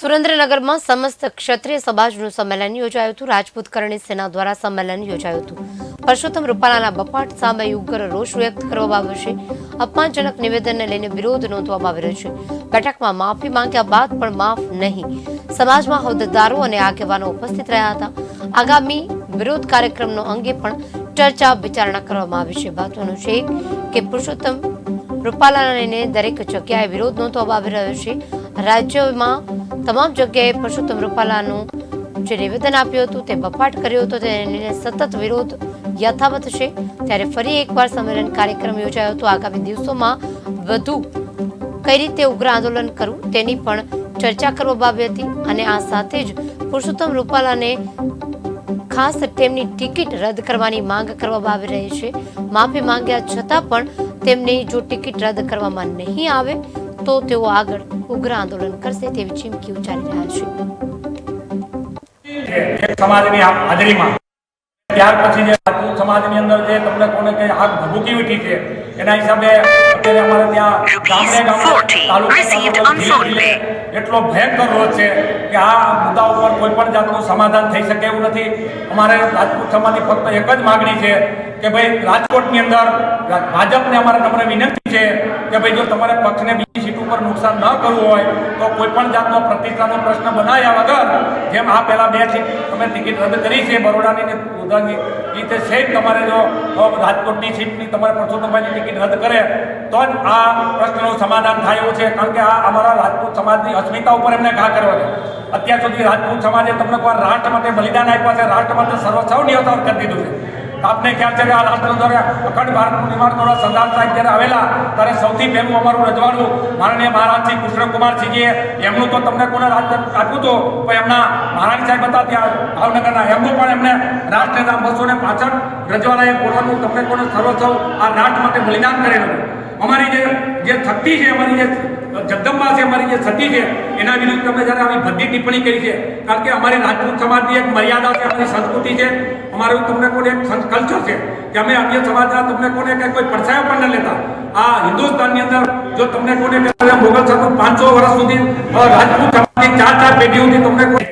સુરેન્દ્રનગરમાં સમસ્ત ક્ષત્રિય સમાજનું સંમેલન યોજાયું હતું. રાજપૂત કરણી સેના દ્વારા સંમેલન યોજાયું હતું. પરસોત્તમ રૂપાલાના બપાટ સામે ઉગ્ર રોષ વ્યક્ત કરવામાં આવ્યો છે. અપમાનજનક નિવેદનને લઈને વિરોધ નોંધવામાં આવી રહ્યો છે. બેઠકમાં માફી માંગ્યા બાદ પણ માફ નહીં. સમાજમાં હોદ્દેદારો અને આગેવાનો ઉપસ્થિત રહ્યા હતા. આગામી વિરોધ કાર્યક્રમનો અંગે પણ ચર્ચા વિચારણા કરવામાં આવી છે. મહત્વનું છે કે પુરુષોત્તમ રૂપાલાને દરેક જગ્યાએ વિરોધ નોંધવામાં આવી રહ્યો છે. રાજ્યમાં તમામ જગ્યાએ પરસોત્તમ રૂપાલાનું જે નિવેદન આપ્યું હતું તે બફાટ કર્યો હતો તેને સતત વિરોધ યથાવત છે. ત્યારે ફરી એકવાર સંમેલન કાર્યક્રમ યોજાયો હતો. આગામી દિવસોમાં વધુ કઈ રીતે ઉગ્ર આંદોલન કરવું તેની પણ ચર્ચા કરવામાં આવી હતી અને આ સાથે જ પુરુષોત્તમ રૂપાલાને ખાસ તેમની ટિકિટ રદ કરવાની માંગ કરવામાં આવી રહી છે. માફી માંગ્યા છતાં પણ તેમની જો ટિકિટ રદ કરવામાં નહીં આવે તો તેઓ આગળ ઉગ્ર આંદોલન કરશે તેવી ચીમકી ઉચ્ચારી રહ્યા છે સમાજની હાજરીમાં ત્યાર પછી જે રાજપૂત સમાજની અંદર જે તમને કોને કઈ આગ ભભૂકી ઉઠી છે એના હિસાબે અત્યારે અમારે ત્યાં ગામડે ગામડે 40 તાલુકે received તાલુકે on ધીરે phone ધીરે pay. એટલો ભયંકર રોજ છે કે આ મુદ્દા ઉપર કોઈ પણ જાતનું સમાધાન થઈ શકે એવું નથી અમારે રાજપૂત સમાજની ફક્ત એક જ માગણી છે કે ભાઈ રાજકોટની અંદર ભાજપને અમારે તમને વિનંતી છે કે ભાઈ જો તમારે પક્ષને બીજી ઉપર નુકસાન ન કરવું હોય તો કોઈ પણ જાતનો પ્રતિષ્ઠાનો પ્રશ્ન બનાવ્યા વગર, જેમ આ પહેલાં બે સીટ અમે ટિકિટ રદ કરી છે, બરોડાની એ રીતે સેમ તમારે જો રાજકોટની સીટની તમારે પરસોત્તમભાઈની ટિકિટ રદ કરે તો જ આ પ્રશ્નનું સમાધાન થાય એવું છે, કારણ કે આ અમારા રાજપૂત સમાજની અસ્મિતા ઉપર એમને ઘા કર્યો છે. અત્યાર સુધી રાજપૂત સમાજે તમને કોઈ રાષ્ટ્ર માટે બલિદાન આપ્યા છે, રાષ્ટ્ર માટે સર્વ સૌ નિયંત્રણ કરી દીધું છે. આપને ખ્યાલ છે આ રાષ્ટ્ર દ્વારા અખંડ ભારતનું નિર્માણ કરવા સરદાર સાહેબ જ્યારે આવેલા, ત્યારે સૌથી પહેલું અમારું રજવાડું માનનીય મહારાજજી કૃષ્ણકુમારસિંહજીએ એમનું તો તમને કોને આપ્યું હતું પણ એમના મહારાણી સાહેબ હતા ત્યાં ભાવનગરના, એમનું પણ એમને રાષ્ટ્રના બસો ને પાછળ રજવાડાએ બોલવાનું તમને કોને સર્વસ્વ આ રાષ્ટ્ર માટે બલિદાન કરેલું. અમારી જે જે શક્તિ છે, અમારી જે જગદંબા છે અમારી જે સતી છે, એના વિરુદ્ધ તમે જ્યારે આવી બધી ટિપ્પણી કરી છે, કારણ કે અમારી રાજપૂત સમાજની એક મર્યાદા છે, અમારી સંસ્કૃતિ છે, અમારું તમને કોને એક કલ્ચર છે, કે અમે અન્ય સમાજના તમને કોને કે કોઈ પડછાયો પણ ન લેતા. આ હિન્દુસ્તાનની અંદર જો તમને કોને મુગલ સાહેબ, પાંચસો વર્ષ સુધી રાજપૂત સમાજની ચાર ચાર પેઢીઓથી તમને કોઈ